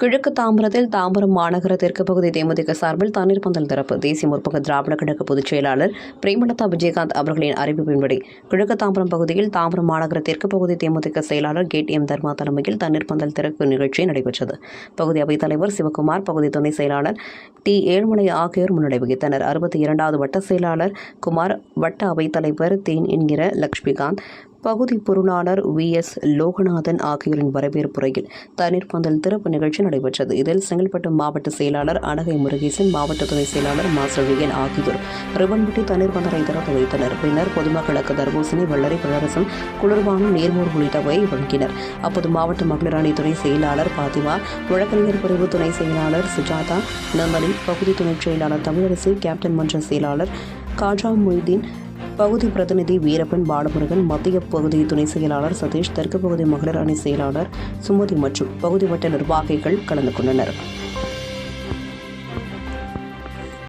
கிழக்கு தாம்பரத்தில் தாம்பரம் மாநகர தெற்கு பகுதி தேமுதிக சார்பில் தண்ணீர் பந்தல் திறப்பு. தேசிய முற்போக்கு திராவிட கழக பொதுச் செயலாளர் பிரேமலதா விஜயகாந்த் அவர்களின் அறிவிப்பின்படி கிழக்கு தாம்பரம் பகுதியில் தாம்பரம் மாநகர தெற்கு பகுதி தேமுதிக செயலாளர் கேட் எம். தர்மா தலைமையில் தண்ணீர் பந்தல் திறப்பு நிகழ்ச்சி நடைபெற்றது. பகுதி அவைத் தலைவர் சிவகுமார் பகுதி துணை செயலாளர் டி. ஏழுமலை ஆகியோர் முன்னிலை வகித்தனர். அறுபத்தி இரண்டாவது வட்ட செயலாளர் குமார் வட்ட அவைத் தலைவர் தேன் என்கிற லட்சுமிகாந்த் பகுதி பொருளாளர் வி. எஸ். லோகநாதன் ஆகியோரின் வரவேற்புரையில் தண்ணீர் பந்தல் திறப்பு நிகழ்ச்சி நடைபெற்றது. இதில் செங்கல்பட்டு மாவட்ட செயலாளர் அனகை முருகேசன் மாவட்ட துணை செயலாளர் மாசழியன் ஆகியோர் ரிபன் தண்ணீர் பந்தலை திறந்து வைத்தனர். பின்னர் பொதுமக்களுக்கு தர்பூசணி வெள்ளரி பழரசம் குளிர்பானம் நேர்மூர் உள்ளிட்டவை வழங்கினர். அப்போது மாவட்ட மகளிர் அணி துணை செயலாளர் பாத்திமா வழக்கறிஞர் பிரிவு துணை செயலாளர் சுஜாதா நந்தனி பகுதி துணை செயலாளர் தமிழரசு கேப்டன் மன்ற செயலாளர் காஜா மொய்தீன் பகுதி பிரதிநிதி வீரப்பன் பாலமுருகன் மத்திய பகுதி துணை செயலாளர் சதீஷ் தெற்கு பகுதி மகளிர் அணி செயலாளர் சுமதி மற்றும் பகுதி வட்ட நிர்வாகிகள் கலந்து கொண்டனர்.